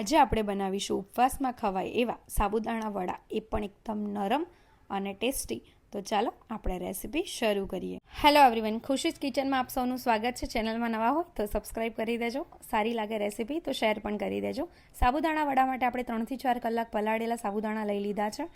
આજે આપણે બનાવીશું ઉપવાસમાં ખવાય એવા સાબુદાણા વડા. એ પણ એકદમ નરમ અને ટેસ્ટી. તો ચાલો આપણે રેસીપી શરૂ કરીએ. હેલો એવરીવન ખુશીસ કિચનમાં આપ સૌનું સ્વાગત છે. ચેનલમાં નવા હોય તો સબસ્ક્રાઇબ કરી દેજો. સારી લાગે રેસીપી તો શેર પણ કરી દેજો. સાબુદાણા વડા માટે આપણે ત્રણથી ચાર કલાક પલાળેલા સાબુદાણા લઈ લીધા છે.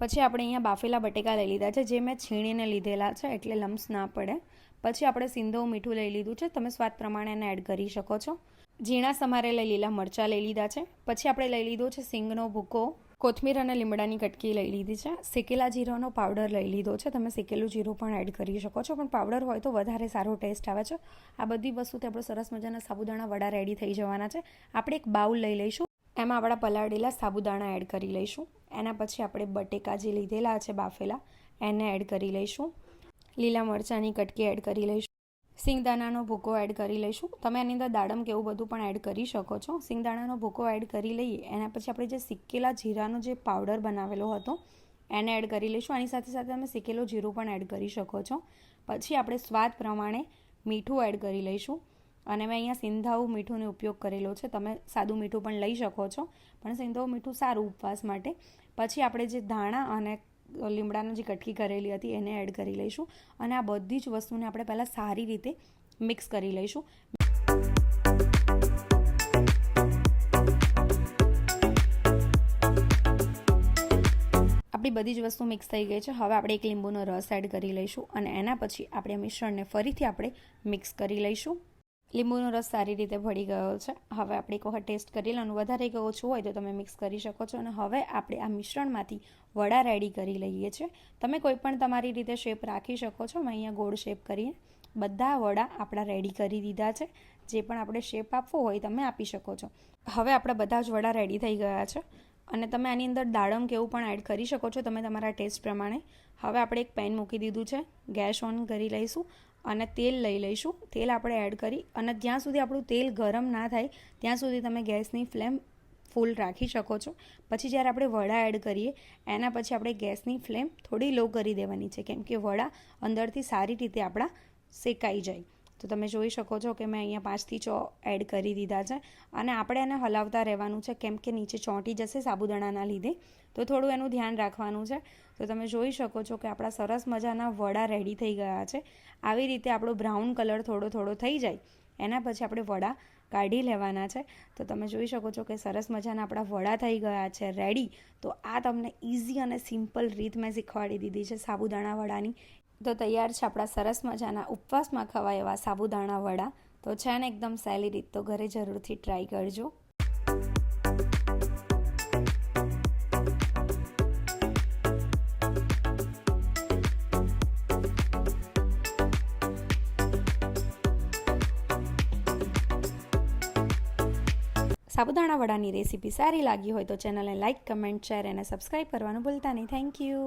પછી આપણે અહીંયા બાફેલા બટેકા લઈ લીધા છે, જે મેં છીણીને લીધેલા છે એટલે લમ્સ ના પડે. પછી આપણે સિંધવ મીઠું લઈ લીધું છે. તમે સ્વાદ પ્રમાણે એને એડ કરી શકો છો. ઝીણા સમારેલા લીલા મરચાં લઈ લીધા છે. પછી આપણે લઈ લીધો છે સિંગનો ભૂકો. કોથમીર અને લીમડાની કટકી લઈ લીધી છે. શેકેલા જીરાનો પાવડર લઈ લીધો છે. તમે શેકેલું જીરું પણ એડ કરી શકો છો. પણ પાવડર હોય તો વધારે સારો ટેસ્ટ આવે છે. આ બધી વસ્તુથી આપણે સરસ મજાના સાબુદાણા વડા રેડી થઈ જવાના છે. આપણે એક બાઉલ લઈ લઈશું. એમાં આપણા પલાળેલા સાબુદાણા એડ કરી લઈશું. એના પછી આપણે બટેકા જે લીધેલા છે બાફેલા, એને એડ કરી લઈશું. લીલા મરચાંની કટકી એડ કરી લઈશું. સિંગદાણાનો ભૂકો એડ કરી લઈશું. તમે એની અંદર દાડમ કે એવું બધું પણ એડ કરી શકો છો. સિંગદાણાનો ભૂકો એડ કરી લઈએ. એના પછી આપણે જે શીકેલા જીરાનો જે પાવડર બનાવેલો હતો, એને એડ કરી લઈશું. આની સાથે સાથે તમે શીકેલો જીરું પણ એડ કરી શકો છો. પછી આપણે સ્વાદ પ્રમાણે મીઠું એડ કરી લઈશું. અને મેં અહીંયા સિંધાવું મીઠુંનો ઉપયોગ કરેલો છે. તમે સાદું મીઠું પણ લઈ શકો છો. પણ સિંધાવું મીઠું સારું ઉપવાસ માટે. પછી આપણે જે ધાણા અને લીમડાની જે કટકી કરેલી હતી એને એડ કરી લઈશું. અને આ બધી જ વસ્તુને આપણે પહેલાં સારી રીતે મિક્સ કરી લઈશું. આપણી બધી જ વસ્તુ મિક્સ થઈ ગઈ છે. હવે આપણે એક લીંબુનો રસ એડ કરી લઈશું અને એના પછી આપણે મિશ્રણને ફરીથી આપણે મિક્સ કરી લઈશું. લીંબુનો રસ સારી રીતે ભળી ગયો છે. હવે આપણે એક વખત ટેસ્ટ કરી લેવાનું વધારે ઓછું હોય તો તમે મિક્સ કરી શકો છો. અને હવે આપણે આ મિશ્રણમાંથી વડા રેડી કરી લઈએ છીએ. તમે કોઈ પણ તમારી રીતે શેપ રાખી શકો છો. મેં અહીંયા ગોળ શેપ કરીને બધા વડા આપણા રેડી કરી દીધા છે. જે પણ આપણે શેપ આપવો હોય તમે આપી શકો છો. હવે આપણા બધા જ વડા રેડી થઈ ગયા છે. અને તમે આની અંદર દાડમ કે એવું પણ એડ કરી શકો છો. તમે તમારા ટેસ્ટ પ્રમાણે. હવે આપણે એક પેન મૂકી દીધું છે. ગેસ ઓન કરી લઈશું. અને તેલ લઈ લઈશું. તેલ આપણે એડ કરી અને જ્યાં સુધી આપણું તેલ ગરમ ના થાય, ત્યાં સુધી તમે ગેસની ફ્લેમ ફૂલ રાખી શકો છો. પછી જ્યારે આપણે વડા એડ કરીએ, એના પછી આપણે ગેસની ફ્લેમ થોડી લો કરી દેવાની છે, કેમ કે વડા અંદરથી સારી રીતે આપણા શેકાઈ જાય. તો તમે જોઈ શકો છો કે મેં અહીંયા પાંચથી છ એડ કરી દીધા છે. અને આપણે એને હલાવતા રહેવાનું છે, કેમ કે નીચે ચોંટી જશે સાબુદાણાના લીધે. તો થોડું એનું ધ્યાન રાખવાનું છે. તો તમે જોઈ શકો છો કે આપણા સરસ મજાના વડા રેડી થઈ ગયા છે. આવી રીતે આપણો બ્રાઉન કલર થોડો થોડો થઈ જાય. એના પછી આપણે વડા કાઢી લેવાના છે. તો તમે જોઈ શકો છો કે સરસ મજાના આપણા વડા થઈ ગયા છે રેડી તો આ તમને ઇઝી અને સિમ્પલ રીત મેં શીખવાડી દીધી છે સાબુદાણા વડાની. તો તૈયાર છે આપણા સરસ મજાના ઉપવાસમાં ખવાય એવા સાબુદાણા વડા. તો છે ને એકદમ સહેલી રીત, તો ઘરે જરૂરથી ટ્રાય કરજો. સાબુદાણા વડાની રેસીપી સારી લાગી હોય તો ચેનલને લાઇક કમેન્ટ શેર અને સબસ્ક્રાઈબ કરવાનું ભૂલતા નહીં. Thank you